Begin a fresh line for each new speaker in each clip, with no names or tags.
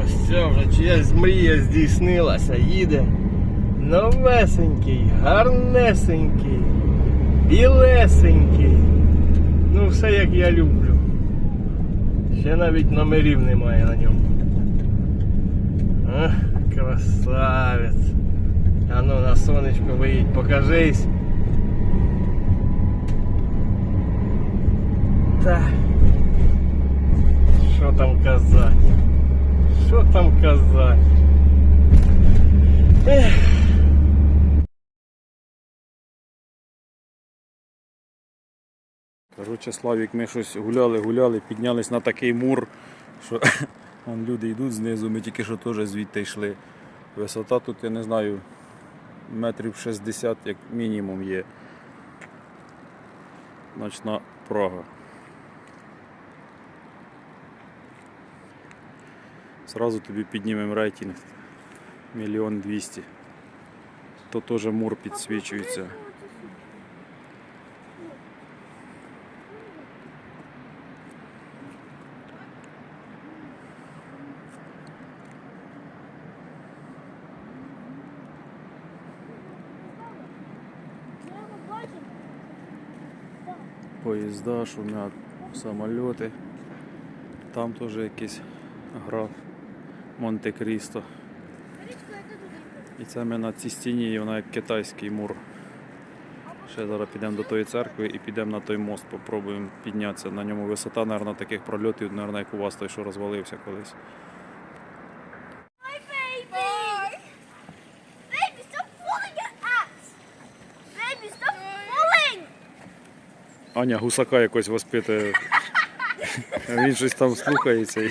Ну все, вже чиясь мрія здійснилася, їде. Новесенький, гарнесенький, білесенький. Ну, все як я люблю. Ще навіть номерів немає на ньому. Ах, красавець. А ну на сонечко виїдь, покажись. Та. Що там казати? Що там казати? Ех.
Коротше, Славік, ми щось гуляли, гуляли, піднялись на такий мур, що вон люди йдуть знизу, ми тільки що теж звідти йшли. Висота тут, я не знаю, метрів 60 як мінімум є. Ночна Прага. Зразу тобі піднімемо рейтинг. Мільйон двісті. То теж мур підсвічується. Поїзда, шумять самольоти. Там теж якийсь граф Монте-Крісто. І це ми на цій стіні, і вона як китайський мур. Ще зараз підемо до тої церкви і підемо на той мост, попробуємо піднятися. На ньому висота, мабуть, таких прольотів, мабуть, як у вас той, що розвалився колись. Аня гусака якось воспитує. Він щось там слухається. І...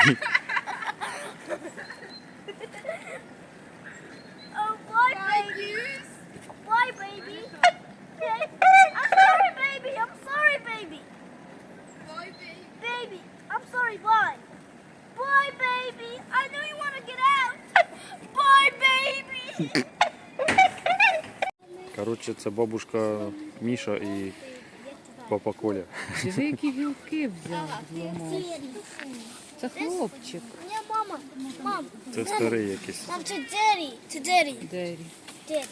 Коротше, це бабушка Міша і папа Коля.
Диви, які гілки взяв. Це хлопчик.
Ні, мама, мам,
Це старий якийсь.
мам, це Дері, це Дері,
Дері.
Дері.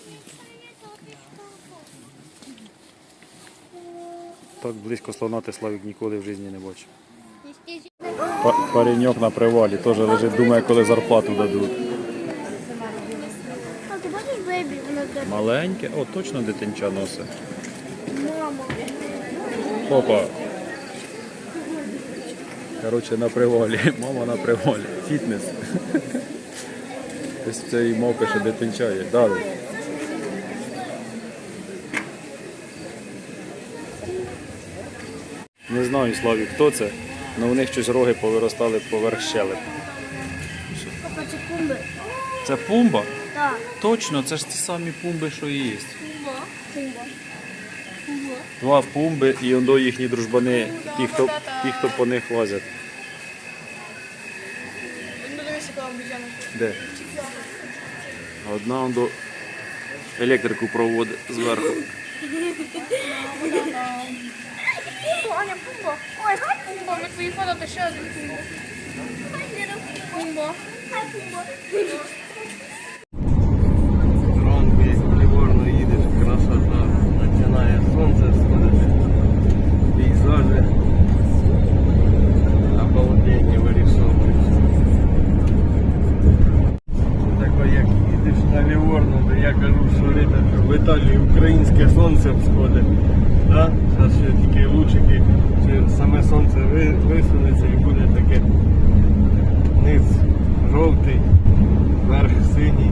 Так близько слона ти Славік ніколи в житті не бачив. Па- Пареньок на привалі теж лежить, думає, коли зарплату дадуть.
А ти бачиш, бейбі, вона Дері?
Маленьке, о, точно дитинча носить.
Мама.
Опа. Коротше, на привалі. Мама на привалі. Фітнес. Ось цей мовка, що дитинча є. Далі. Не знаю, Славік, хто це, але у них щось роги повиростали поверх щелеп.
Це.
Це пумба?
Так.
Точно, це ж ті самі пумби, що і є.
Кумба. Кумба.
Два пумби і ондо їхні дружбани, ті, хто, ті, хто по них лазять. Де? Одна ондо електрику проводить зверху.
Аня, кумба. Ой, хай кумба.
Ми твої фото, ще один кумбо. Кумбо.
Хай кумба.
Висунеться і буде таке низ жовтий, верх синій.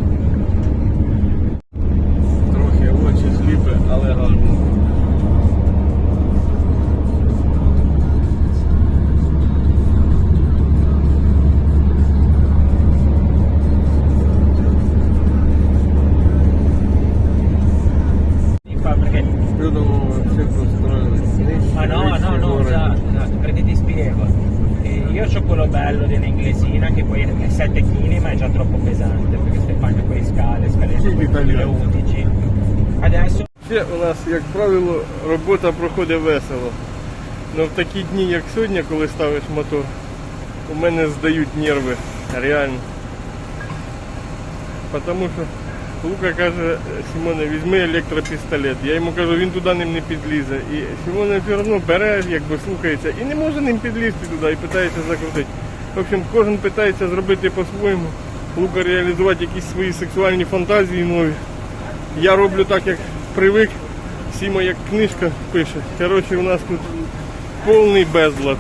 Io ho quello bello dell'inglesina che poi è 7 kg ma è già troppo pesante perché Stefano poi scale, scale
Sì, l'italiano.
2011. Adesso
Ще у нас, як правило, робота проходить весело. Ну в такі дні, як сьогодні, коли ставиш мотор, у мене здають нерви. Реально. тому що Лука каже, Симоне, візьми електропістолет. Я йому кажу, він туди ним не підлізе. І Симоне все одно бере, якби слухається, і не може ним підлізти туди і питається закрутити. В общем, кожен питається зробити по-своєму. Лука реалізувати якісь свої сексуальні фантазії нові. Я роблю так, як привик. Сіма як книжка пише. Коротше, у нас тут повний безлад.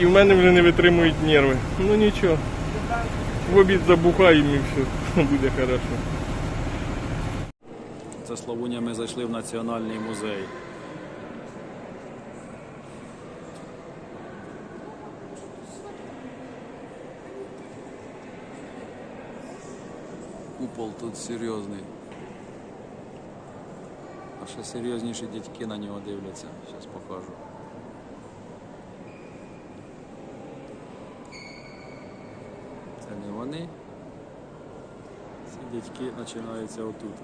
І в мене вже не витримують нерви. Ну нічого. В обід забухаємо і все. Буде хорошо.
Це Славуня ми зайшли в національний музей. Купол тут серйозний. А ще серйозніші дядьки на нього дивляться. Зараз покажу. Це не вони. Ці дядьки починаються отут.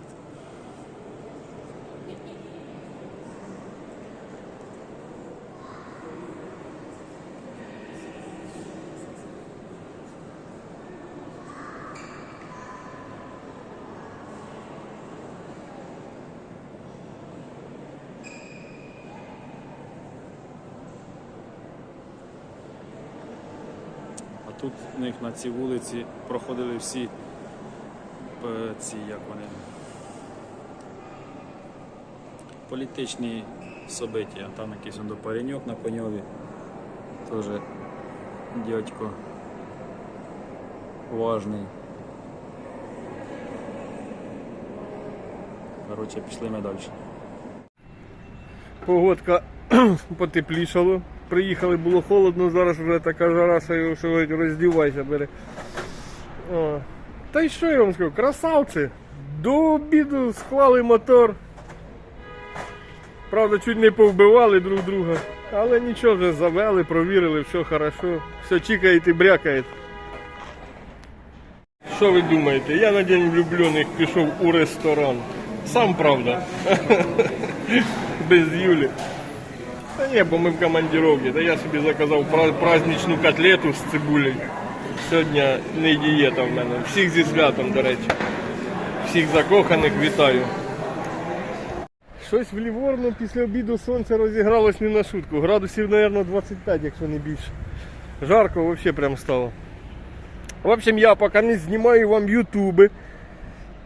Тут в них на цій вулиці проходили всі ці, як вони, політичні собиття. Там якийсь он пареньок на коньові. Теж дядько важний. Коротше, пішли ми далі.
Погодка потеплішало. Приїхали, було холодно, зараз вже така жара, що роздівайся, бери. О. Та й що я вам скажу, красавці. До обіду склали мотор. Правда, чуть не повбивали друг друга. Але нічого вже завели, провірили, все хорошо. Все чікає і брякає. Що ви думаєте? Я на день влюблених пішов у ресторан. Сам правда. Без Юлі. Та ні, бо ми в командировці. Та я собі заказав пра- праздничну котлету з цибулею. Сьогодні не дієта в мене. Всіх зі святом, до речі. Всіх закоханих вітаю. Щось в Ліворно після обіду сонце розігралось не на шутку. Градусів, мабуть, 25, якщо не більше. Жарко взагалі прям стало. В общем, я поки не знімаю вам ютуби.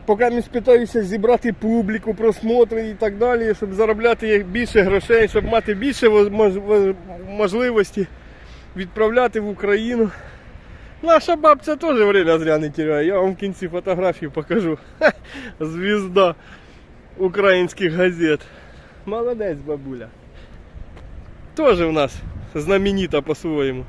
Поки не спитаюся зібрати публіку, просмотри і так далі, щоб заробляти більше грошей, щоб мати більше можливості відправляти в Україну. Наша бабця теж время зря не теряє. Я вам в кінці фотографію покажу. Ха, Звізда українських газет. Молодець, бабуля. Теж в нас знаменита по-своєму.